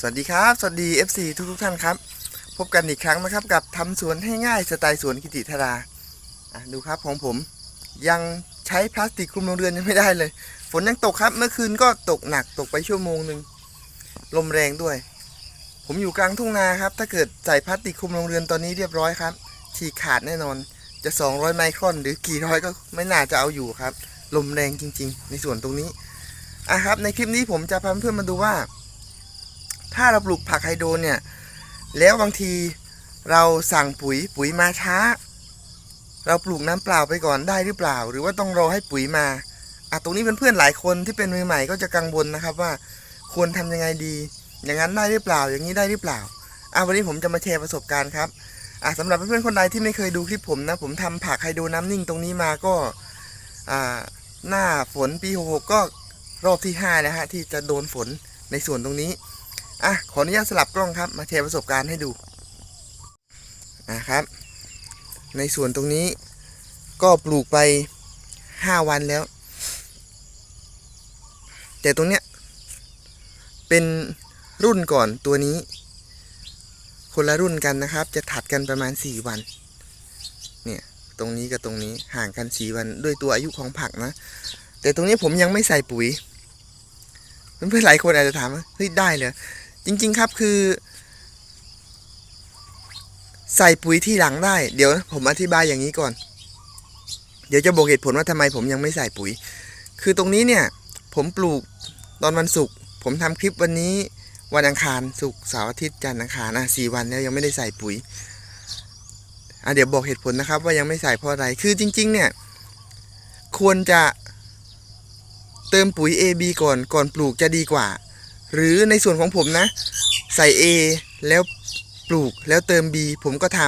สวัสดีครับ สวัสดี FC ทุกทุกท่านครับ พบกันอีกครั้งนะครับกับทำสวนให้ง่ายสไตล์สวนกิติธาราดูครับของผมยังใช้พลาสติกคลุมโรงเรือนยังไม่ได้เลย ฝนยังตกครับ เมื่อคืนก็ตกหนักตกไปชั่วโมงหนึ่งลมแรงด้วย ผมอยู่กลางทุ่งนาครับ ถ้าเกิดใส่พลาสติกคลุมโรงเรือนตอนนี้เรียบร้อยครับฉีกขาดแน่นอนจะ 200 ไมครอน หรือกี่ร้อยก็ไม่น่าจะเอาอยู่ครับ ลมแรงจริง ๆ ในส่วนตรงนี้อะครับ ในคลิปนี้ผมจะพาเพื่อนมาดูว่า ถ้าเราปลูกผักไฮโดรเนี่ย แล้วบางทีเราสั่งปุ๋ยปุ๋ยมาช้า เราปลูกน้ำเปล่าไปก่อนได้หรือเปล่า หรือว่าต้องรอให้ปุ๋ยมาอะตรงนี้เพื่อนๆหลายคนที่เป็นมือใหม่ก็จะกังวลนะครับว่าควรทำยังไงดี อย่างนั้นได้หรือเปล่า อย่างนี้ได้หรือเปล่าอะวันนี้ผมจะมาแชร์ประสบการณ์ครับอะสำหรับเพื่อนๆคนใดที่ไม่เคยดูคลิปผมนะ ผมทำผักไฮโดรน้ำนิ่งตรงนี้มาก็อ่าหน้าฝนปี66ก็รอบที่ห้านะฮะที่จะโดนฝนในส่วนตรงนี้ อะขออนุญาตสลับกล้องครับ มาแชร์ประสบการณ์ให้ดูอะครับ ในส่วนตรงนี้ก็ปลูกไป5วันแล้ว แต่ตรงเนี้ยเป็นรุ่นก่อนตัวนี้ คนละรุ่นกันนะครับ จะถัดกันประมาณ4วัน เนี่ยตรงนี้กับตรงนี้ห่างกัน4วันด้วยตัวอายุของผักนะ แต่ตรงนี้ผมยังไม่ใส่ปุ๋ยเพื่อนๆหลายคนอาจจะถามว่าเฮ้ยได้เหรอ จริง ๆ ครับคือ ใส่ปุ๋ยที่หลังได้ เดี๋ยวผมอธิบายอย่างนี้ก่อน เดี๋ยวจะบอกเหตุผลว่าทำไมผมยังไม่ใส่ปุ๋ย คือตรงนี้เนี่ย ผมปลูกตอนวันศุกร์ผมทำคลิปวันนี้วันอังคารศุกร์เสาร์อาทิตย์จันทร์อังคารอะสี่วันแล้วยังไม่ได้ใส่ปุ๋ยอะเดี๋ยวบอกเหตุผลนะครับว่ายังไม่ใส่เพราะอะไร คือจริง ๆ เนี่ย ควรจะเติมปุ๋ย AB ก่อนก่อนปลูกจะดีกว่า หรือในส่วนของผมนะ ใส่ A แล้วปลูกแล้วเติม B ผมก็ท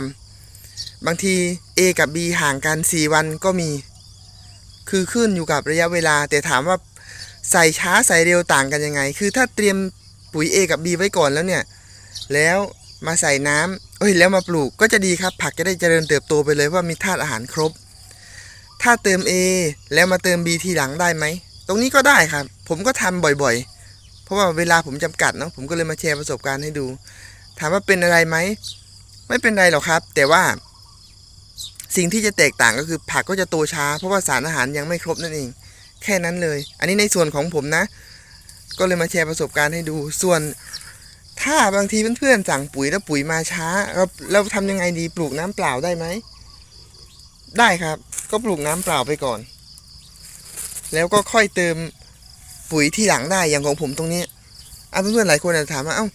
ำบางที A กับ B ห่างกัน 4 วันก็มี คือขึ้นอยู่กับระยะเวลา แต่ถามว่าใส่ช้าใส่เร็วต่างกันยังไง คือถ้าเตรียมปุ๋ย A กับ B ไว้ก่อนแล้วเนี่ย แล้วมาใส่น้ำเอ้ยแล้วมาปลูกก็จะดีครับ ผักจะได้เจริญเติบโตไปเลยว่ามีธาตุอาหารครบ ถ้าเติม A แล้วมาเติม B ทีหลังได้ไหม ตรงนี้ก็ได้ครับ ผมก็ทำบ่อยๆ ราะว่าเวลาผมจำกัดเนาะผมก็เลยมาแชร์ประสบการณ์ให้ดู ถามว่าเป็นอะไรไหมไม่เป็นไรหรอกครับ แต่ว่า สิ่งที่จะแตกต่างก็คือผักก็จะโตช้า เพราะว่าสารอาหารยังไม่ครบนั่นเอง แค่นั้นเลย อันนี้ในส่วนของผมนะ ก็เลยมาแชร์ประสบการณ์ให้ดู ส่วน ถ้าบางทีเพื่อนๆสั่งปุ๋ยแล้วปุ๋ยมาช้าเราเราทำยังไงดีปลูกน้ำเปล่าได้ไหมได้ครับ ก็ปลูกน้ำเปล่าไปก่อน แล้วก็ค่อยเติม ปุ๋ยที่หลังได้อย่างของผมตรงนี้อะเพื่อนๆหลายคนอาจจะถามว่าเอ้า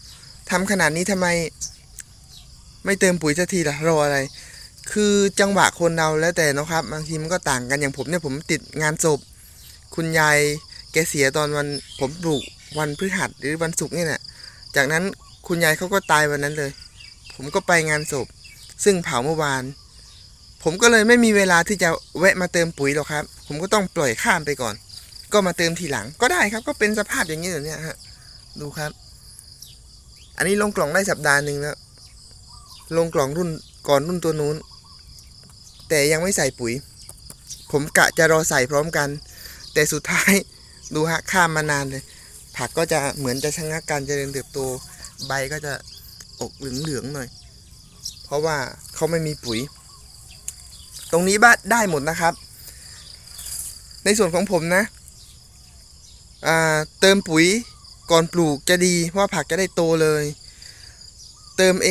ทำขนาดนี้ทำไม ไม่เติมปุ๋ยสักทีล่ะรออะไร คือจังหวะคนเราแล้วแต่นะครับบางทีมันก็ต่างกันอย่างผมเนี่ยผมติดงานศพ คุณยายแกเสียตอนวันผมปลูกวันพฤหัสหรือวันศุกร์นี่แหละจากนั้นคุณยายเขาก็ตายวันนั้นเลย ผมก็ไปงานศพ ซึ่งเผาเมื่อวาน ผมก็เลยไม่มีเวลาที่จะแวะมาเติมปุ๋ยหรอกครับ ผมก็ต้องปล่อยข้ามไปก่อน ก็มาเติมทีหลังก็ได้ครับ ก็เป็นสภาพอย่างนี้เดี๋ยวนี้ฮะดูครับ อันนี้ลงกล่องได้สัปดาห์หนึ่งแล้ว ลงกล่องรุ่นก่อนรุ่นตัวนู้น แต่ยังไม่ใส่ปุ๋ย ผมกะจะรอใส่พร้อมกัน แต่สุดท้ายดูฮะข้ามมานานเลย ผักก็จะเหมือนจะชะงักการเจริญเติบโต ใบก็จะออกเหลืองๆหน่อย เพราะว่าเขาไม่มีปุ๋ย ตรงนี้บ้าได้หมดนะครับ ในส่วนของผมนะ เติมปุ๋ยก่อนปลูกจะดีเพราะว่าผักจะได้โตเลย เติม A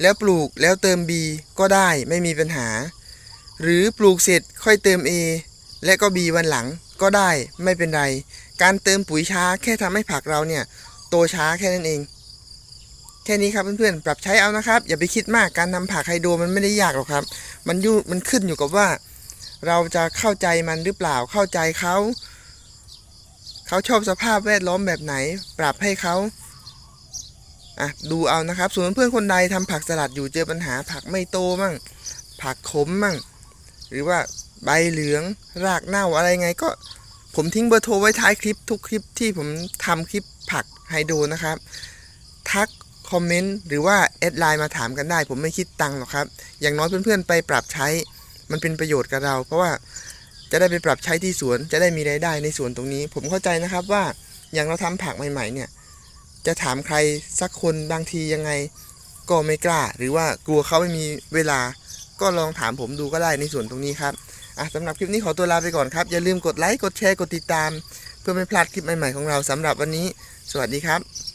แล้วปลูกแล้วเติม B ก็ได้ไม่มีปัญหา หรือปลูกเสร็จค่อยเติม A และก็ B วันหลังก็ได้ไม่เป็นไร การเติมปุ๋ยช้าแค่ทำให้ผักเราเนี่ย โตช้าแค่นั้นเอง แค่นี้ครับเพื่อนๆปรับใช้เอานะครับ อย่าไปคิดมากการทำผักไฮโดรมันไม่ได้ยากหรอกครับ มันยุ่มันขึ้นอยู่กับว่า เราจะเข้าใจมันหรือเปล่าเข้าใจเขา เขาชอบสภาพแวดล้อมแบบไหน ปรับให้เขาอะดูเอานะครับ ส่วนเพื่อนคนใดทำผักสลัดอยู่เจอปัญหาผักไม่โตมั่ง ผักขมมั่ง หรือว่าใบเหลืองรากเน่าอะไรไงก็ ผมทิ้งเบอร์โทรไว้ท้ายคลิปทุกคลิปที่ผมทำคลิปผักไฮโดรนะครับ ทักคอมเมนต์หรือว่าแอดไลน์มาถามกันได้ ผมไม่คิดตังค์หรอกครับ อย่างน้อยเพื่อนๆไปปรับใช้ มันเป็นประโยชน์กับเรา เพราะว่า จะได้ไปปรับใช้ที่สวนจะได้มีรายได้ในสวนตรงนี้ ผมเข้าใจนะครับว่าอย่างเราทำผักใหม่ๆเนี่ยจะถามใครสักคนบางทียังไงก็ไม่กล้า หรือว่ากลัวเขาไม่มีเวลา ก็ลองถามผมดูก็ได้ในส่วนตรงนี้ครับอะสำหรับคลิปนี้ขอตัวลาไปก่อนครับ อย่าลืมกดไลค์กดแชร์กดติดตาม เพื่อไม่พลาดคลิปใหม่ๆของเราสำหรับวันนี้ สวัสดีครับ